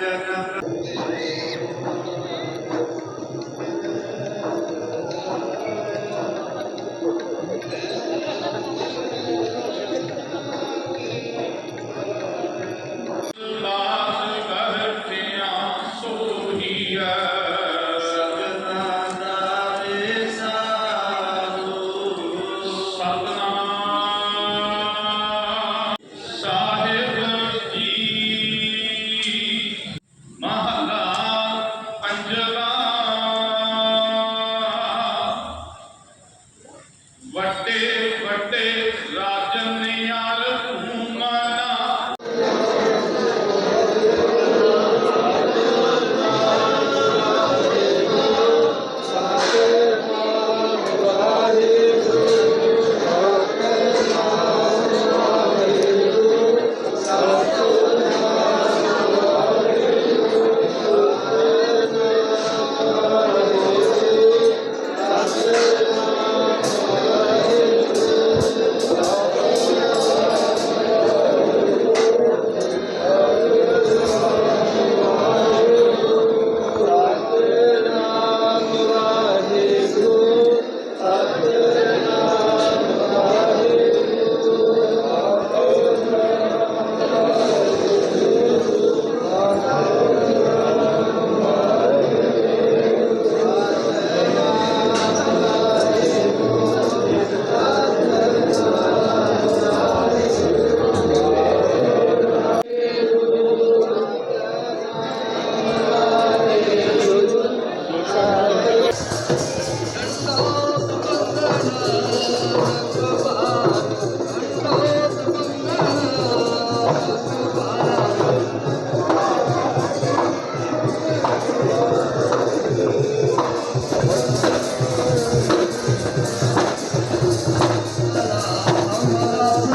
Thank you. வட்டே வட்டே ராஜ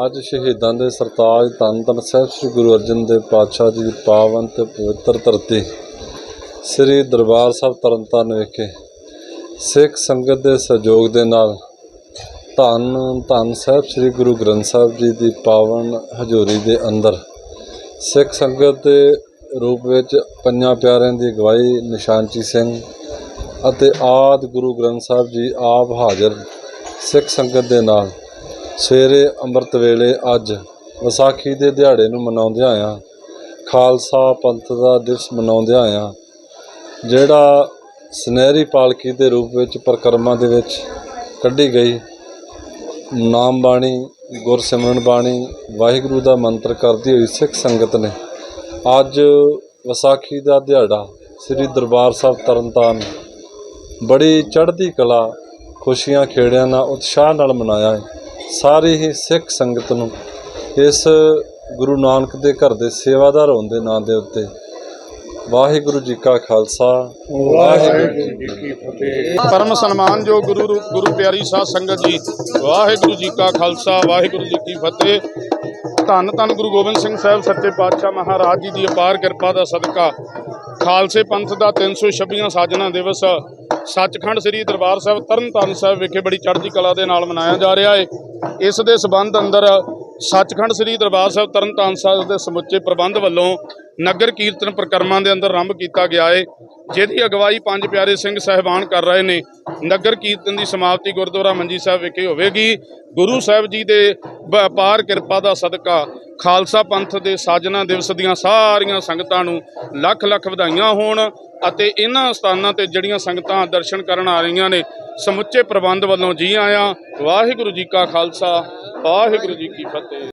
ਅੱਜ ਸ਼ਹੀਦਾਂ ਦੇ ਸਰਤਾਜ ਧੰਨ ਧੰਨ ਸਾਹਿਬ ਸ੍ਰੀ ਗੁਰੂ ਅਰਜਨ ਦੇਵ ਪਾਤਸ਼ਾਹ ਜੀ ਦੀ ਪਾਵਨ ਤੇ ਪਵਿੱਤਰ ਧਰਤੀ ਸ੍ਰੀ ਦਰਬਾਰ ਸਾਹਿਬ ਤਰਨਤਾਰਨ ਵਿਖੇ ਸਿੱਖ ਸੰਗਤ ਦੇ ਸਹਿਯੋਗ ਦੇ ਨਾਲ ਧੰਨ ਧੰਨ ਸਾਹਿਬ ਸ੍ਰੀ ਗੁਰੂ ਗ੍ਰੰਥ ਸਾਹਿਬ ਜੀ ਦੀ ਪਾਵਨ ਹਜ਼ੂਰੀ ਦੇ ਅੰਦਰ ਸਿੱਖ ਸੰਗਤ ਦੇ ਰੂਪ ਵਿੱਚ ਪੰਜਾਂ ਪਿਆਰਿਆਂ ਦੀ ਅਗਵਾਈ ਨਿਸ਼ਾਨਚੀ ਸਿੰਘ ਅਤੇ ਆਦ ਗੁਰੂ ਗ੍ਰੰਥ ਸਾਹਿਬ ਜੀ ਆਪ ਹਾਜ਼ਰ ਸਿੱਖ ਸੰਗਤ ਦੇ ਨਾਲ ਸਵੇਰੇ ਅੰਮ੍ਰਿਤ ਵੇਲੇ ਅੱਜ ਵਿਸਾਖੀ ਦੇ ਦਿਹਾੜੇ ਨੂੰ ਮਨਾਉਂਦਿਆਂ ਆਇਆ, ਖਾਲਸਾ ਪੰਥ ਦਾ ਦਿਵਸ ਮਨਾਉਂਦਿਆਂ ਆਇਆ, ਜਿਹੜਾ ਸੁਨਹਿਰੀ ਪਾਲਕੀ ਦੇ ਰੂਪ ਵਿੱਚ ਪਰਿਕਰਮਾ ਦੇ ਵਿੱਚ ਕੱਢੀ ਗਈ। ਨਾਮ ਬਾਣੀ, ਗੁਰਸਿਮਰਨ ਬਾਣੀ, ਵਾਹਿਗੁਰੂ ਦਾ ਮੰਤਰ ਕਰਦੀ ਹੋਈ ਸਿੱਖ ਸੰਗਤ ਨੇ ਅੱਜ ਵਿਸਾਖੀ ਦਾ ਦਿਹਾੜਾ ਸ੍ਰੀ ਦਰਬਾਰ ਸਾਹਿਬ ਤਰਨਤਾਰਨ ਬੜੀ ਚੜ੍ਹਦੀ ਕਲਾ, ਖੁਸ਼ੀਆਂ, ਖੇੜਿਆਂ ਨਾਲ ਉਤਸ਼ਾਹ ਨਾਲ ਮਨਾਇਆ ਹੈ। ਸਾਰੀ ਹੀ ਸਿੱਖ ਸੰਗਤ ਨੂੰ ਇਸ ਗੁਰੂ ਨਾਨਕ ਦੇ ਘਰ ਦੇ ਸੇਵਾਦਾਰ ਹੋਣ ਦੇ ਨਾਂ ਦੇ ਉੱਤੇ ਵਾਹਿਗੁਰੂ ਜੀ ਕਾ ਖਾਲਸਾ, ਵਾਹਿਗੁਰੂ ਜੀ ਕੀ ਫਤਿਹ। ਪਰਮ ਸਨਮਾਨ ਜੋ ਗੁਰੂ ਗੁਰੂ ਪਿਆਰੀ ਸਾਧ ਸੰਗਤ ਜੀ, ਵਾਹਿਗੁਰੂ ਜੀ ਕਾ ਖਾਲਸਾ, ਵਾਹਿਗੁਰੂ ਜੀ ਕੀ ਫਤਿਹ। ਧੰਨ ਧੰਨ ਗੁਰੂ ਗੋਬਿੰਦ ਸਿੰਘ ਸਾਹਿਬ, ਸੱਚੇ ਪਾਤਸ਼ਾਹ ਮਹਾਰਾਜ ਜੀ ਦੀ ਅਪਾਰ ਕਿਰਪਾ ਦਾ ਸਦਕਾ। ਖਾਲਸੇ ਪੰਥ ਦਾ 326ਵਾਂ ਸਾਜਨਾ ਦਿਵਸ ਸੱਚਖੰਡ ਸ੍ਰੀ ਦਰਬਾਰ ਸਾਹਿਬ ਤਰਨਤਾਰਨ ਸਾਹਿਬ ਵਿਖੇ ਬੜੀ ਚੜ੍ਹਦੀ ਕਲਾ ਦੇ ਨਾਲ ਮਨਾਇਆ ਜਾ ਰਿਹਾ ਹੈ ਇਸ ਦੇ ਸਬੰਧ ਅੰਦਰ ਸੱਚਖੰਡ ਸ੍ਰੀ ਦਰਬਾਰ ਸਾਹਿਬ ਤਰਨਤਾਰਨ ਸਾਹਿਬ ਦੇ ਸਮੁੱਚੇ ਪ੍ਰਬੰਧ ਵੱਲੋਂ ਨਗਰ ਕੀਰਤਨ ਪ੍ਰਕਰਮਾਂ ਦੇ ਅੰਦਰ ਆਰੰਭ ਕੀਤਾ ਗਿਆ ਹੈ ਜਿਹਦੀ ਅਗਵਾਈ ਪੰਜ ਪਿਆਰੇ ਸਿੰਘ ਸਹਿਬਾਨ ਕਰ ਰਹੇ ਨੇ, ਨਗਰ ਕੀਰਤਨ ਦੀ ਸਮਾਪਤੀ ਗੁਰਦੁਆਰਾ ਮੰਜੀ ਸਾਹਿਬ ਵਿਖੇ ਹੋਵੇਗੀ। ਗੁਰੂ ਸਾਹਿਬ ਜੀ ਦੇ ਵਪਾਰ ਕਿਰਪਾ ਦਾ ਸਦਕਾ ਖਾਲਸਾ ਪੰਥ ਦੇ ਸਾਜਨਾ ਦਿਵਸ ਦੀਆਂ ਸਾਰੀਆਂ ਸੰਗਤਾਂ ਨੂੰ ਲੱਖ ਲੱਖ ਵਧਾਈਆਂ ਹੋਣ ਅਤੇ ਇਹਨਾਂ ਸਥਾਨਾਂ ਤੇ ਜਿਹੜੀਆਂ ਸੰਗਤਾਂ ਦਰਸ਼ਨ ਕਰਨ ਆ ਰਹੀਆਂ ਨੇ, ਸਮੁੱਚੇ ਪ੍ਰਬੰਧ ਵੱਲੋਂ ਜੀ ਆਇਆਂ। ਵਾਹਿਗੁਰੂ ਜੀ ਕਾ ਖਾਲਸਾ, ਵਾਹਿਗੁਰੂ ਜੀ ਕੀ ਫਤਿਹ।